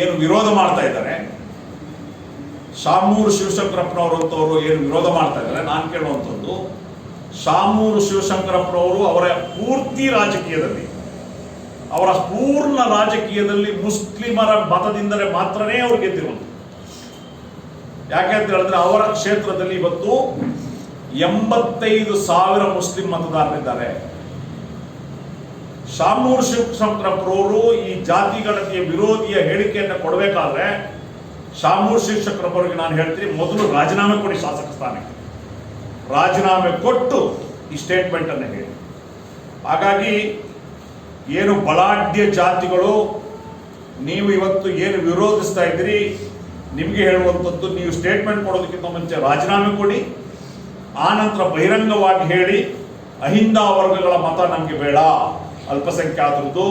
ಏನು ವಿರೋಧ ಮಾಡ್ತಾ ಇದ್ದಾರೆ? ಶಾಮೂರು ಶಿವಶಂಕರಪ್ಪನವರು ಏನು ವಿರೋಧ ಮಾಡ್ತಾ ಇದ್ದಾರೆ? ನಾನು ಕೇಳುವಂಥದ್ದು ಶಾಮೂರು ಶಿವಶಂಕರಪ್ಪನವರು ಅವರ ಪೂರ್ತಿ ರಾಜಕೀಯದಲ್ಲಿ, ಅವರ ಪೂರ್ಣ ರಾಜಕೀಯದಲ್ಲಿ ಮುಸ್ಲಿಮರ ಮತದಿಂದಲೇ ಮಾತ್ರನೇ ಅವ್ರು ಗೆದ್ದಿರುವುದು ಯಾಕೆ ಅಂತ ಹೇಳಿದ್ರೆ ಅವರ ಕ್ಷೇತ್ರದಲ್ಲಿ ಇವತ್ತು ಎಂಬತ್ತೈದು ಸಾವಿರ ಮುಸ್ಲಿಂ ಮತದಾರರಿದ್ದಾರೆ. ಶಾಮೂರ್ ಶಿವಶಂಕರಪ್ಪರವರು ಈ ಜಾತಿ ಗಣತಿಯ ವಿರೋಧಿಯ ಹೇಳಿಕೆಯನ್ನು ಕೊಡಬೇಕಾದ್ರೆ ಶಾಮೂರ್ ಶಿವಶಂಕರಪ್ಪರಿಗೆ ನಾನು ಹೇಳ್ತೀನಿ, ಮೊದಲು ರಾಜೀನಾಮೆ ಕೊಡಿ ಶಾಸಕ ಸ್ಥಾನಕ್ಕೆ. ರಾಜೀನಾಮೆ ಕೊಟ್ಟು ಈ ಸ್ಟೇಟ್ಮೆಂಟ್ ಅನ್ನು ಹೇಳಿ. ಹಾಗಾಗಿ ಏನು ಬಲಾಢ್ಯ ಜಾತಿಗಳು, ನೀವು ಇವತ್ತು ಏನು ವಿರೋಧಿಸ್ತಾ ಇದ್ದೀರಿ, ನಿಮಗೆ ಹೇಳುವಂಥದ್ದು ನೀವು ಸ್ಟೇಟ್ಮೆಂಟ್ ಕೊಡೋದಕ್ಕಿಂತ ಮುಂಚೆ ರಾಜೀನಾಮೆ ಕೊಡಿ ಆ ನಂತರ ಬಹಿರಂಗವಾಗಿ ಹೇಳಿ, ಅಹಿಂದ ವರ್ಗಗಳ ಮತ ನಮಗೆ ಬೇಡ. ಅಲ್ಪಸಂಖ್ಯಾತರದ್ದು,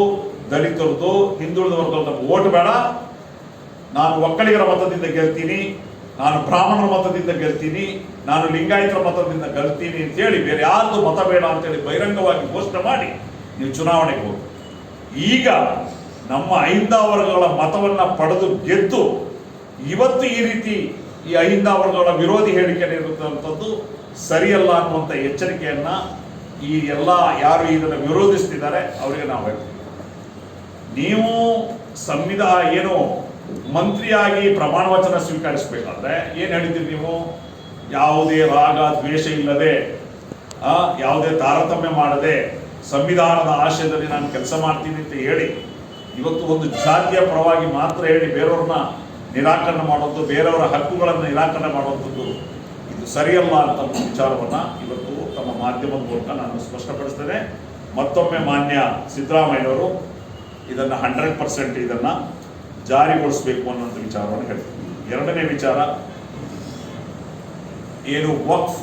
ದಲಿತರದ್ದು ಹಿಂದುಳಿದ ವರ್ಗದ ಓಟ್ ಬೇಡ. ನಾನು ಒಕ್ಕಲಿಗರ ಮತದಿಂದ ಗೆಲ್ತೀನಿ, ನಾನು ಬ್ರಾಹ್ಮಣರ ಮತದಿಂದ ಗೆಲ್ತೀನಿ, ನಾನು ಲಿಂಗಾಯತರ ಮತದಿಂದ ಗೆಲ್ತೀನಿ ಅಂತೇಳಿ ಬೇರೆ ಯಾರ್ದು ಮತ ಬೇಡ ಅಂತೇಳಿ ಬಹಿರಂಗವಾಗಿ ಘೋಷಣೆ ಮಾಡಿ ನೀವು ಚುನಾವಣೆಗೆ ಹೋಗಿ. ಈಗ ನಮ್ಮ ಅಹಿಂದ ವರ್ಗಗಳ ಮತವನ್ನ ಪಡೆದು ಗೆದ್ದು ಇವತ್ತು ಈ ರೀತಿ ಈ ಅಹಿಂದ ವರ್ಗಗಳ ವಿರೋಧಿ ಹೇಳಿಕೆ ನೀಡುವಂಥದ್ದು ಸರಿಯಲ್ಲ ಅನ್ನುವಂಥ ಎಚ್ಚರಿಕೆಯನ್ನ ಈ ಎಲ್ಲ ಯಾರು ಇದನ್ನು ವಿರೋಧಿಸ್ತಿದ್ದಾರೆ, ಅವರಿಗೆ ನಾವು ನೀವು ಸಂವಿಧಾನ ಏನು ಮಂತ್ರಿಯಾಗಿ ಪ್ರಮಾಣ ವಚನ ಸ್ವೀಕರಿಸಬೇಕಾದ್ರೆ ಏನು ಹೇಳಿದ್ದೀರಿ ನೀವು? ಯಾವುದೇ ರಾಗ ದ್ವೇಷ ಇಲ್ಲದೆ ಯಾವುದೇ ತಾರತಮ್ಯ ಮಾಡದೆ ಸಂವಿಧಾನದ ಆಶಯದಲ್ಲಿ ನಾನು ಕೆಲಸ ಮಾಡ್ತೀನಿ ಅಂತ ಹೇಳಿ, ಇವತ್ತು ಒಂದು ಜಾತಿಯ ಪರವಾಗಿ ಮಾತ್ರ ಹೇಳಿ ಬೇರೆಯವ್ರನ್ನ ನಿರಾಕರಣೆ ಮಾಡುವಂಥದ್ದು, ಬೇರೆಯವರ ಹಕ್ಕುಗಳನ್ನು ನಿರಾಕರಣೆ ಮಾಡುವಂಥದ್ದು, ಇದು ಸರಿಯಲ್ಲ ಅಂತ ವಿಚಾರವನ್ನು ಮಾಧ್ಯಮದ ಮೂಲಕ ನಾನು ಸ್ಪಷ್ಟಪಡಿಸ್ತೇನೆ. ಮತ್ತೊಮ್ಮೆ ಮಾನ್ಯ ಸಿದ್ದರಾಮಯ್ಯನವರು ಇದನ್ನು ಹಂಡ್ರೆಡ್ ಪರ್ಸೆಂಟ್ ಇದನ್ನು ಜಾರಿಗೊಳಿಸಬೇಕು ಅನ್ನೋ ವಿಚಾರವನ್ನು ಹೇಳ್ತೀನಿ. ಎರಡನೇ ವಿಚಾರ, ಏನು ವಕ್ಫ್